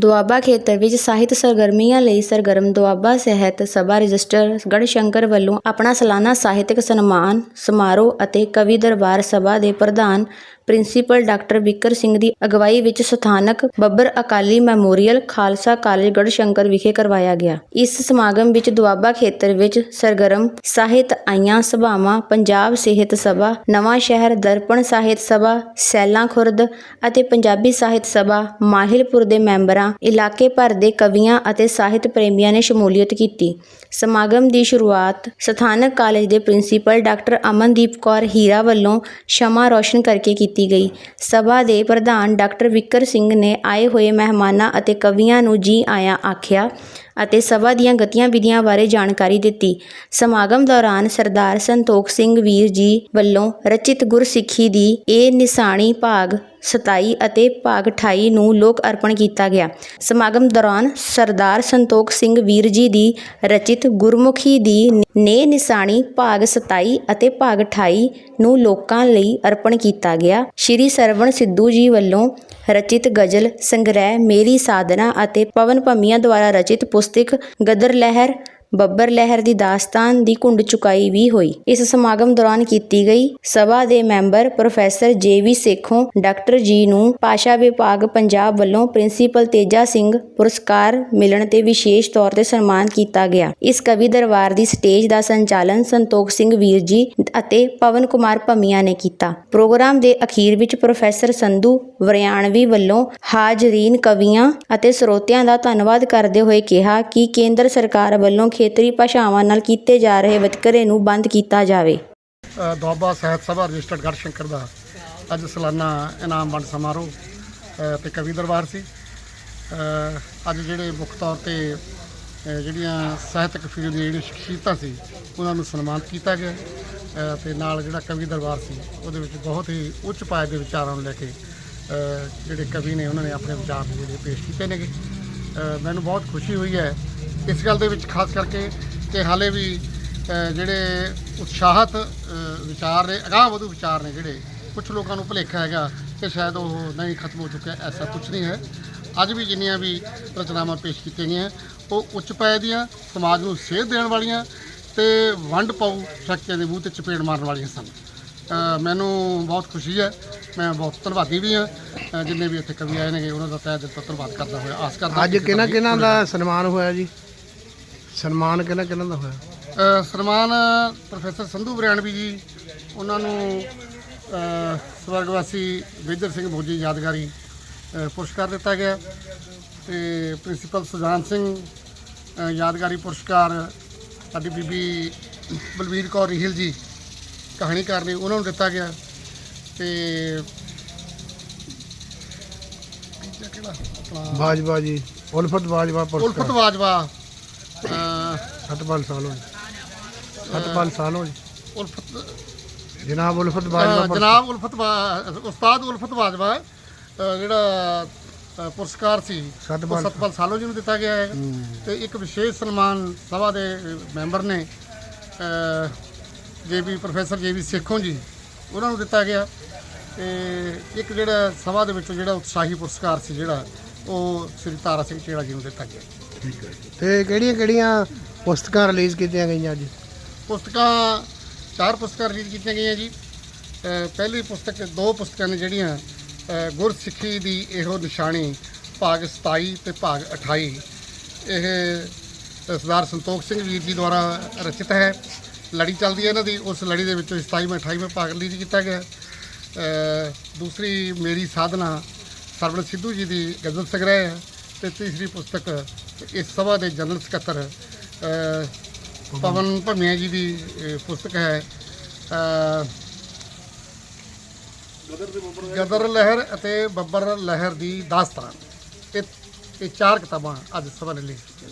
ਦੁਆਬਾ ਖੇਤਰ ਵਿੱਚ ਸਾਹਿਤ ਸਰਗਰਮੀਆਂ ਲਈ ਸਰਗਰਮ ਦੁਆਬਾ ਸਾਹਿਤ ਸਭਾ ਰਜਿਸਟਰ ਗੜਸ਼ੰਕਰ ਵੱਲੋਂ ਆਪਣਾ ਸਾਲਾਨਾ ਸਾਹਿਤਕ ਸਨਮਾਨ, ਸਮਾਰੋਹ ਅਤੇ ਕਵੀ ਦਰਬਾਰ ਸਭਾ ਦੇ ਪ੍ਰਧਾਨ ਪ੍ਰਿੰਸੀਪਲ ਡਾਕਟਰ ਬਿੱਕਰ ਸਿੰਘ ਦੀ ਅਗਵਾਈ ਵਿੱਚ ਸਥਾਨਕ ਬੱਬਰ ਅਕਾਲੀ ਮੈਮੋਰੀਅਲ ਖਾਲਸਾ ਕਾਲਜ ਗੜਸ਼ੰਕਰ ਵਿਖੇ ਕਰਵਾਇਆ ਗਿਆ। ਇਸ ਸਮਾਗਮ ਵਿੱਚ ਦੁਆਬਾ ਖੇਤਰ ਵਿੱਚ ਸਰਗਰਮ ਸਾਹਿਤ ਆਈਆਂ ਸਭਾਵਾਂ, ਪੰਜਾਬ ਸਿਹਤ ਸਭਾ, ਨਵਾਂ ਸ਼ਹਿਰ ਦਰਪਣ ਸਾਹਿਤ ਸਭਾ, ਸੈਲਾਂ ਖੁਰਦ ਅਤੇ ਪੰਜਾਬੀ ਸਾਹਿਤ ਸਭਾ ਮਾਹਿਲਪੁਰ ਦੇ ਮੈਂਬਰਾਂ, ਇਲਾਕੇ ਭਰ ਦੇ ਕਵੀਆਂ ਅਤੇ ਸਾਹਿਤ ਪ੍ਰੇਮੀਆਂ ਨੇ ਸ਼ਮੂਲੀਅਤ ਕੀਤੀ। ਸਮਾਗਮ ਦੀ ਸ਼ੁਰੂਆਤ ਸਥਾਨਕ ਕਾਲਜ ਦੇ ਪ੍ਰਿੰਸੀਪਲ ਡਾਕਟਰ ਅਮਨਦੀਪ ਕੌਰ ਹੀਰਾ ਵੱਲੋਂ ਸ਼ਮਾ ਰੋਸ਼ਨ ਕਰਕੇ ਕੀਤੀ ਗਈ। ਸਭਾ ਦੇ ਪ੍ਰਧਾਨ ਡਾਕਟਰ ਵਿਕਰ ਸਿੰਘ ਨੇ ਆਏ ਹੋਏ ਮਹਿਮਾਨਾਂ ਅਤੇ ਕਵੀਆਂ ਨੂੰ ਜੀ ਆਇਆਂ ਆਖਿਆ ਅਤੇ ਸਭਾ ਦੀਆਂ ਗਤੀਆਂ ਵਿਧੀਆਂ ਬਾਰੇ ਜਾਣਕਾਰੀ ਦਿੱਤੀ। ਸਮਾਗਮ ਦੌਰਾਨ ਸਰਦਾਰ ਸੰਤੋਖ ਸਿੰਘ ਵੀਰ ਜੀ ਵੱਲੋਂ ਰਚਿਤ ਗੁਰਸਿੱਖੀ ਦੀ ਇਹ ਨਿਸ਼ਾਨੀ ਭਾਗ 27 ਅਤੇ ਭਾਗ 28 ਨੂੰ ਲੋਕ ਅਰਪਣ ਕੀਤਾ ਗਿਆ। ਸਮਾਗਮ ਦੌਰਾਨ ਸਰਦਾਰ ਸੰਤੋਖ ਸਿੰਘ ਵੀਰ ਜੀ ਦੀ ਰਚਿਤ ਗੁਰਮੁਖੀ ਦੀ ਨੇ ਨਿਸ਼ਾਨੀ ਭਾਗ 27 ਅਤੇ ਭਾਗ 28 ਨੂੰ ਲੋਕਾਂ ਲਈ ਅਰਪਣ ਕੀਤਾ ਗਿਆ। ਸ਼੍ਰੀ ਸਰਵਣ ਸਿੱਧੂ ਜੀ ਵੱਲੋਂ ਰਚਿਤ ਗਜ਼ਲ ਸੰਗ੍ਰਹਿ ਮੇਰੀ ਸਾਧਨਾ ਅਤੇ ਪਵਨ ਭਮੀਆਂ ਦੁਆਰਾ ਰਚਿਤ ਪੁਸਤਕ ਗਦਰ ਲਹਿਰ ਬੱਬਰ ਲਹਿਰ ਦੀ ਦਾਸਤਾਨ ਦੀ ਘੁੰਡ ਚੁਕਾਈ ਵੀ ਹੋਈ। ਇਸ ਸਮਾਗਮ ਦੌਰਾਨ ਕੀਤੀ ਗਈ ਸਭਾ ਦੇ member professor JV Sekhon, doctor ji ਨੂੰ ਭਾਸ਼ਾ ਵਿਭਾਗ ਪੰਜਾਬ ਵੱਲੋਂ ਪ੍ਰਿੰਸੀਪਲ ਤੇਜਾ ਸਿੰਘ ਪੁਰਸਕਾਰ ਮਿਲਣ ਤੇ ਵਿਸ਼ੇਸ਼ ਤੌਰ ਤੇ ਸਨਮਾਨ ਕੀਤਾ ਗਿਆ। ਇਸ ਕਵੀ ਦਰਬਾਰ ਦੀ ਸਟੇਜ ਦਾ ਸੰਚਾਲਨ ਸੰਤੋਖ ਸਿੰਘ ਵੀਰ ਜੀ ਅਤੇ ਪਵਨ ਕੁਮਾਰ ਭੰਮੀਆਂ ਨੇ ਕੀਤਾ। ਪ੍ਰੋਗਰਾਮ ਦੇ ਅਖੀਰ ਵਿੱਚ ਪ੍ਰੋਫੈਸਰ ਸੰਧੂ ਵਰਿਆਣਵੀ ਵੱਲੋਂ ਹਾਜ਼ਰੀਨ ਕਵੀਆਂ ਅਤੇ ਸਰੋਤਿਆਂ ਦਾ ਧੰਨਵਾਦ ਕਰਦੇ ਹੋਏ ਕਿਹਾ ਕਿ ਕੇਂਦਰ ਸਰਕਾਰ ਵੱਲੋਂ ਖੇਤਰੀ ਭਾਸ਼ਾਵਾਂ ਨਾਲ ਕੀਤੇ ਜਾ ਰਹੇ ਵਿਤਕਰੇ ਨੂੰ ਬੰਦ ਕੀਤਾ ਜਾਵੇ। ਦੁਆਬਾ ਸਾਹਿਤ ਸਭਾ ਰਜਿਸਟਰਡ ਗੜ੍ਹਸ਼ੰਕਰ ਦਾ ਅੱਜ ਸਾਲਾਨਾ ਇਨਾਮ ਵੰਡ ਸਮਾਰੋਹ ਅ, ਤੇ ਕਵੀ ਦਰਬਾਰ ਸੀ। ਅੱਜ ਜਿਹੜੇ ਮੁੱਖ ਤੌਰ ਤੇ ਜਿਹੜੀਆਂ ਸਾਹਿਤਕ ਫੀਲਡ ਦੀਆਂ ਜਿਹੜੀਆਂ ਸ਼ਖਸੀਅਤਾਂ ਸੀ ਉਹਨਾਂ ਨੂੰ ਸਨਮਾਨਿਤ ਕੀਤਾ ਗਿਆ। ਅ, ਤੇ ਨਾਲ ਜਿਹੜਾ ਕਵੀ ਦਰਬਾਰ ਸੀ ਉਹਦੇ ਵਿੱਚ ਬਹੁਤ ਹੀ ਉੱਚ ਪਾਏ ਦੇ ਵਿਚਾਰਾਂ ਨੂੰ ਲੈ ਕੇ ਜਿਹੜੇ ਕਵੀ ਨੇ ਉਹਨਾਂ ਨੇ ਆਪਣੇ ਵਿਚਾਰ ਜਿਹੜੇ ਪੇਸ਼ ਕੀਤੇ ਨੇਗੇ। ਮੈਨੂੰ ਬਹੁਤ ਖੁਸ਼ੀ ਹੋਈ ਹੈ ਇਸ ਗੱਲ ਦੇ ਵਿੱਚ ਖਾਸ ਕਰਕੇ ਕਿ ਹਾਲੇ ਵੀ ਜਿਹੜੇ ਉਤਸ਼ਾਹਤ ਵਿਚਾਰ ਨੇ ਅਗਾਂਹ ਵਧੂ ਵਿਚਾਰ ਨੇ ਜਿਹੜੇ ਕੁਝ ਲੋਕਾਂ ਨੂੰ ਭੁਲੇਖਾ ਹੈਗਾ ਕਿ ਸ਼ਾਇਦ ਉਹ ਨਹੀਂ ਖਤਮ ਹੋ ਚੁੱਕਿਆ ਐਸਾ ਕੁਝ ਨਹੀਂ ਹੈ। ਅੱਜ ਵੀ ਜਿੰਨੀਆਂ ਵੀ ਰਚਨਾਵਾਂ ਪੇਸ਼ ਕੀਤੀਆਂ ਗਈਆਂ ਉਹ ਉੱਚ ਪਾਏ ਦੀਆਂ ਸਮਾਜ ਨੂੰ ਸੇਧ ਦੇਣ ਵਾਲੀਆਂ ਤੇ ਵੰਡ ਪਾਉ ਸ਼ਕਤੀਆਂ ਦੇ ਮੂੰਹ ਤੇ ਚਪੇੜ ਮਾਰਨ ਵਾਲੀਆਂ ਸਨ। ਮੈਨੂੰ ਬਹੁਤ ਖੁਸ਼ੀ ਹੈ ਮੈਂ ਬਹੁਤ ਧੰਨਵਾਦੀ ਵੀ ਹਾਂ ਜਿੰਨੇ ਵੀ ਇੱਥੇ ਕਵੀ ਆਏ ਨੇਗੇ ਉਹਨਾਂ ਦਾ ਤਹਿ ਦਿਲ ਤੋਂ ਧੰਨਵਾਦ ਕਰਦਾ ਹੋਇਆ ਆਸ ਕਰਦਾ ਅੱਜ ਕਿਹਨਾਂ ਕਿਹਨਾਂ ਦਾ ਸਨਮਾਨ ਹੋਇਆ ਜੀ? ਸਨਮਾਨ ਕਿਹਨਾਂ ਕਿਹਨਾਂ ਦਾ ਹੋਇਆ? ਅ, ਸਨਮਾਨ ਪ੍ਰੋਫੈਸਰ ਸੰਧੂ ਬਰਿਆਣਵੀ ਜੀ ਉਹਨਾਂ ਨੂੰ ਅ, ਸਵਰਗਵਾਸੀ ਵਿਜਰ ਸਿੰਘ ਮੋਜੀ ਯਾਦਗਾਰੀ ਅ, ਪੁਰਸਕਾਰ ਦਿੱਤਾ ਗਿਆ ਤੇ ਪ੍ਰਿੰਸੀਪਲ ਸੁਜਾਨ ਸਿੰਘ ਅ, ਯਾਦਗਾਰੀ ਪੁਰਸਕਾਰ ਸਾਡੀ ਬੀਬੀ ਬਲਵੀਰ ਕੌਰ ਰਿਹਲ ਜੀ ਕਹਾਣੀਕਾਰ ਨੇ ਉਹਨਾਂ ਨੂੰ ਦਿੱਤਾ ਗਿਆ ਤੇ ਤੀਜਾ ਕਿਹੜਾ ਆਪਣਾ ਬਾਜਵਾ ਜੀ ਉਲਫਤ ਬਾਜਵਾ ਉਲਫਤ ਪੁਰਸਕਾਰ ਬਾਜਵਾ। ਜੀ। ਜੀ। ਜਨਾਬ ਉਲਫਤ ਬਾਜਵਾ ਅ, ਪੁਰਸਕਾਰ। ਜਨਾਬ ਉਲਫਤ ਬਾ- ਉਸਤਾਦ ਉਲਫਤ ਬਾਜਵਾ ਅ, ਜਿਹੜਾ ਅ, ਪੁਰਸਕਾਰ ਸੀ ਉਹ ਸਤਪਾਲ- ਸਤਪਾਲ ਸਾਲੋ ਜੀ ਨੂੰ ਦਿੱਤਾ ਗਿਆ ਹੈ। ਤੇ ਇੱਕ ਵਿਸ਼ੇਸ਼ ਸਨਮਾਨ ਸਭਾ ਦੇ ਅ, ਮੈਂਬਰ ਨੇ ਜੇਬੀ ਪ੍ਰੋਫੈਸਰ ਜੇਬੀ ਸੇਖੋਂ ਜੀ ਉਹਨਾਂ ਨੂੰ ਦਿੱਤਾ ਗਿਆ। ਤੇ ਇੱਕ ਜਿਹੜਾ ਸਭਾ ਦੇ ਵਿੱਚੋਂ ਜਿਹੜਾ ਉਤਸ਼ਾਹੀ ਪੁਰਸਕਾਰ ਸੀ ਜਿਹੜਾ ਉਹ ਸ੍ਰੀ ਤਾਰਾ ਸਿੰਘ ਚੇੜਾ ਜੀ ਨੂੰ ਦਿੱਤਾ ਗਿਆ। ਤੇ ਕਿਹੜੀਆਂ ਕਿਹੜੀਆਂ ਪੁਸਤਕਾਂ ਰਿਲੀਜ਼ ਕੀਤੀਆਂ ਗਈਆਂ ਜੀ? ਪੁਸਤਕਾਂ ਚਾਰ ਪੁਸਤਕਾਂ ਰਿਲੀਜ਼ ਕੀਤੀਆਂ ਗਈਆਂ ਜੀ। ਪਹਿਲੀ ਪੁਸਤਕ ਦੋ ਪੁਸਤਕਾਂ ਨੇ ਜਿਹੜੀਆਂ ਅ, ਗੁਰਸਿੱਖੀ ਦੀ ਇਹੋ ਨਿਸ਼ਾਨੀ ਭਾਗ 27 ਤੇ ਭਾਗ 28 ਇਹ ਸਰਦਾਰ ਸੰਤੋਖ ਸਿੰਘ ਵੀਰ ਜੀ ਦੁਆਰਾ ਰਚਿਤ ਹੈ। ਲੜੀ ਚੱਲਦੀ ਹੈ ਇਹਨਾਂ ਦੀ। ਉਸ ਲੜੀ ਦੇ ਵਿੱਚੋਂ 27ਵਾਂ 28ਵਾਂ ਭਾਗ ਰਿਲੀਜ਼ ਕੀਤਾ ਗਿਆ। ਦੂਸਰੀ ਮੇਰੀ ਸਾਧਨਾ ਸਰਵਣ ਸਿੱਧੂ ਜੀ ਦੀ ਗਜ਼ਲ ਸੰਗ੍ਰਹਿ ਹੈ ਤੇ ਤੀਸਰੀ ਪੁਸਤਕ ਇਸ ਸਭਾ ਦੇ ਜਨਰਲ ਸਕੱਤਰ ਪਵਨ ਭੰਮੀਆ ਜੀ ਦੀ ਪੁਸਤਕ ਹੈ ਗਦਰ ਲਹਿਰ ਅਤੇ ਬੱਬਰ ਲਹਿਰ ਦੀ ਦਾਸਤਾਨ। ਇਹ ਇਹ ਚਾਰ ਕਿਤਾਬਾਂ ਅੱਜ ਸਭਾ ਨੇ ਲਿਖੀਆਂ।